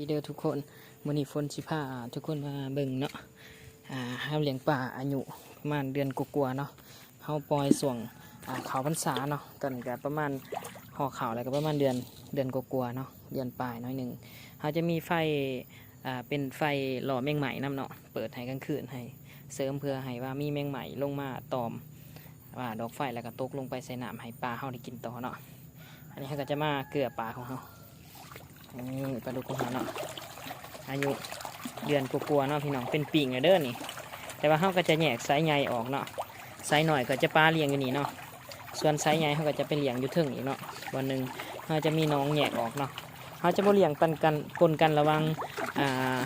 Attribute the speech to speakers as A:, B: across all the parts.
A: ดีเด้อทุกคนมื้อนี้ฝนสิพาทุกคนมาเบิ่งเนาะอ่าเฮาเลี้ยงปลาอายุประมาณเดือนกว่าๆเนาะเฮาปล่อยส่วงอ่าเขาพรรษาเนาะตอนนี้ก็ประมาณห่อข่าวแล้วก็ประมาณเดือนเดือนกว่าๆเนาะเดือนปลายน้อยหนึ่งเฮาจะมีไฟอ่าเป็นไฟหล่อแมงไหม้นํเนาะเปิดให้กลางคืนให้เสริมเพื่อให้ว่ามีแมงไหมลงมาตอมว่าดอกไฟแล้วก็ตกลงไปใส่น้ำให้ปลาเฮาได้กินต่อเนาะอันนี้เฮาก็จะมาเกลือปลาของเฮา นี่ปลาดุกของเฮาเนาะอายุเดือนกลัวๆเนาะพี่น้องเป็นปีงเด้อนี่ แต่ว่าเขาก็จะแยกไซส์ใหญ่ออกเนาะไซส์หน่อยก็จะปลาเลี้ยงอยู่นี่เนาะส่วนไซส์ใหญ่เขาก็จะไปเลี้ยงอยู่ทึ่งอีกเนาะวันหนึ่งเขาจะมีน้องแยกออกเนาะเขาจะบ่เลี้ยงปันกันปนกันระวังอ่า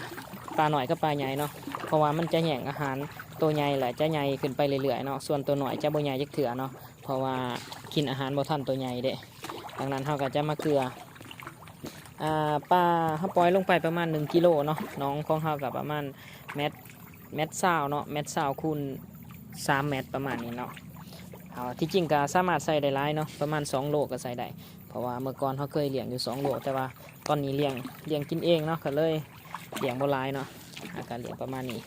A: ปลาหน่อยกับปลาใหญ่เนาะเพราะว่ามันจะแย่งอาหารตัวใหญ่แหละจะใหญ่ขึ้นไปเรื่อยๆเนาะส่วนตัวหน่อยจะบ่ใหญ่จักเถื่อเนาะเพราะว่ากินอาหารบ่ทันตัวใหญ่เด้ดังนั้นเขาก็จะมาเกลือ ปลาเขาปล่อยลงไปประมาณ 1กิโลเนาะน้องของเขากับประมาณเม็ดเม็ดซาวเนาะเม็ดซาวคูณ3เม็ดประมาณนี้เนาะเอาที่จริงก็สามารถใส่ได้หลายเนาะประมาณ 2 โลก็ใส่ได้เพราะว่าเมื่อก่อนเขาเคยเลี้ยงอยู่ 2 โลแต่ว่าตอนนี้เลี้ยงเลี้ยงกินเองเนาะก็เลยเลี้ยงบ่หลายเนาะอาการเลี้ยงประมาณนี้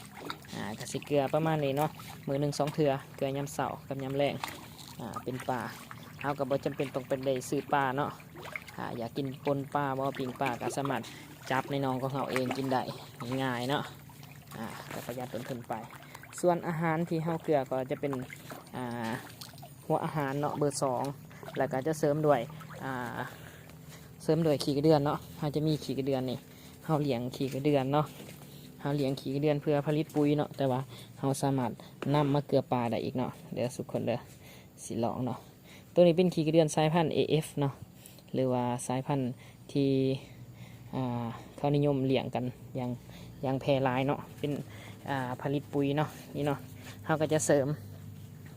A: อ่ากสิเกลือประมาณนี้เนาะมือหนึ่งสองเถื่อเกลือยำเสากับยำแรงอ่าเป็นปลาเอากับบ่จำเป็นต้องเป็นได้ซื้อปลาเนาะ อ่าอยากกินปนปลาบ่ปิงปลาก็สามารถจับในหนองของเขาเองกินได้ง่ายเนาะอ่าก็ประหยัดต้นทุนไป ส่วนอาหารที่เฮาเกลือก็จะเป็นอ่าหัวอาหารเนาะเบอร์สองแล้วก็จะเสริมด้วยอ่าเสริมด้วยขี้กระเดือนเนาะเฮาจะมีขี้กระเดือนนี่เฮาเลี้ยงขี้กระเดือนเนาะเฮาเลี้ยงขี้กระเดือนเพื่อผลิตปุ๋ยเนาะแต่ว่าเฮาสามารถนำมาเกลือปลาได้อีกเนาะเดี๋ยวสุกคนเด้อสิลองเนาะตัวนี้เป็นขี้กระเดือนสายพันธุ์ AF เนาะ หรือว่าสายพันธุ์ที่เขานิยมเลี้ยงกันอย่างอย่างแพร่หลายเนาะเป็นผลิตปุ๋ยเนาะนี่เนาะเขาก็จะเสริม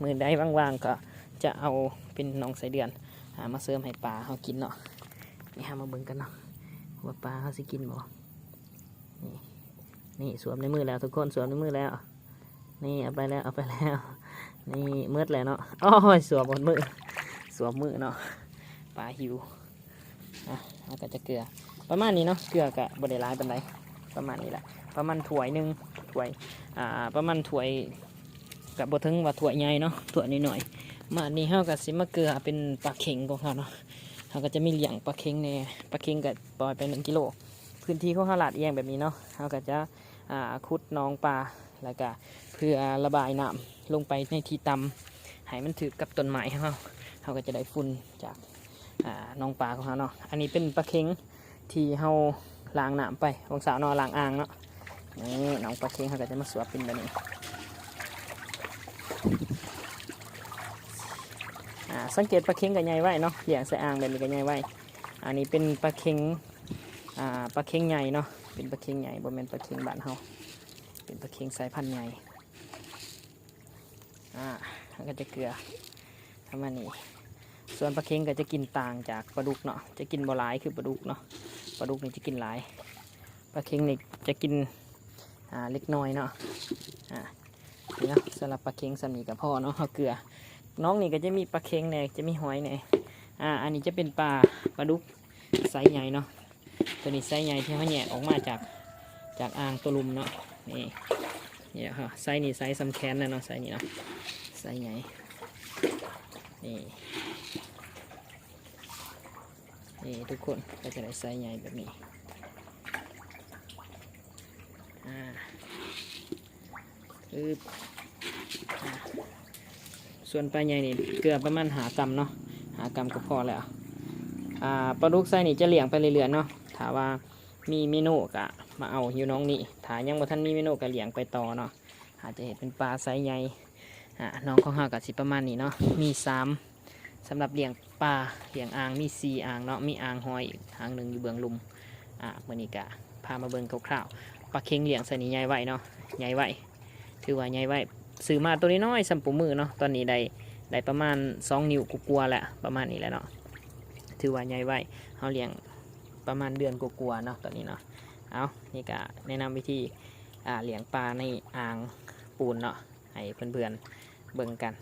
A: มือได้ว่างๆก็จะเอาเป็นนองใส่เดือนอามาเสริมให้ปลาเขากินเนาะนี่ฮะมาเบิ่งกันเนาะว่าปลาเขาสิกินบ่นี่นี่สวมในมือแล้วทุกคนสวมในมือแล้ว นี่เอาไปแล้วเอาไปแล้ว นี่มืดแล้วเนาะอ้ยสวมบนมือสวมมือเนาะปลาหิว อะเราก็จะเกลือ ประมาณนี้เนาะเกลือกับบไดหลายเป็นไรประมาณนี้แหละประมาณถ้วยหนึ่งถ้วยอ่าประมาณถ้วยกับบถึงว่าถ้วยใหญ่เนาะถ้วยนิดหน่อยมานี่เฮากับสิมาเกลือเป็นปลาเข็งของเขาเนาะเขาก็จะมีเลี้ยงปลาเข็งในปลาเข็งกับปล่อยไปหนึ่งกิโลพื้นที่ของเขาลาดเอียงแบบนี้เนาะเขาก็จะอ่าขุดน้องปลาแล้วก็เพื่อระบายน้ำลงไปในที่ต่ำให้มันถือกับต้นไม้เขาเขาก็จะได้ฝุ่นจาก อ่าน้องปลาของเขาเนาะอันนี้เป็นปลาเค็งที่เขาล้างน้ำไปของสาวนอล้างอ่างเนาะนี่น้องปลาเค็งเขาก็จะมาสวบเป็นแบบนี้สังเกตปลาเค็งกับใหญ่ไว้เนาะเลี้ยงใส่อ่างแบบนี้กับใหญ่ไว้อันนี้เป็นปลาเค็งปลาเค็งใหญ่เนาะเป็นปลาเค็งใหญ่บ่แม่นปลาเค็งบ้านเฮาเป็นปลาเค็งสายพันธุ์ใหญ่อ่าก็จะเกลือประมานี้ ส่วนปลาเค็งก็จะกินต่างจากปลาดุกเนาะจะกินบ่หลายคือปลาดุกเนาะปลาดุกนี่จะกินหลายปลาเค็งนี่จะกินอ่าเล็กน้อยเนาะอ่านี่เนาะสำหรับปลาเค็งสำนีกับพ่อเนาะเอาเกลือ น้องนี่ก็จะมีปลาเค็งเนี่ยจะมีหอยเนี่ยอ่าอันนี้จะเป็นปลาปลาดุกไซส์ใหญ่เนาะตัวนี้ไซส์ใหญ่ที่เขาแยกออกมาจากจากอ่างตัวลุมเนาะนี่เนี่ยฮะไซส์นี่ไซส์สำแคนนะเนาะไซส์นี้เนาะไซส์ใหญ่นี่ นี่ทุกคนก็จะได้ไซส์ใหญ่แบบนี้อ่าอึบอ่าส่วนปลาใหญ่นี่เกือบประมาณหากรัมเนาะหากรัมก็พอแล้วอ่าปลาดุกไซส์นี่จะเลี้ยงไปเรื่อยๆเนาะถามว่ามีเมนูกะมาเอาอยู่น้องนี่ถ้ายังบ่ทันมีเมนูก็เลี้ยงไปต่อเนาะอาจจะเห็นเป็นปลาไซส์ใหญ่อ่าน้องของเฮากับสิประมาณนี้เนาะมีสาม สำหรับเลี้ยงปลาเลี้ยงอ่างมีสี่อ่างเนาะมีอ่างหอยอีกอ่างหนึ่งอยู่เบื้องลุมอ่าเมื่อนี้กะพามาเบิ่งคร่าวๆปลาเค็งเลี้ยงส่นี่ใหญ่ไว้เนาะใหญ่ไว้ถือว่าใหญ่ไว้ซื้อมาตัวนี้น้อยสัมปูมือเนาะตอนนี้ได้ได้ประมาณสองนิ้วกลัวๆแหละประมาณนี้แหละเนาะถือว่าใหญ่ไว้เขาเลี้ยงประมาณเดือนกลัวๆเนาะตอนนี้เนาะเอานี่กะแนะนำวิธีเลี้ยงปลาในอ่างปูนเนาะให้เพื่อนๆเบิ่งกัน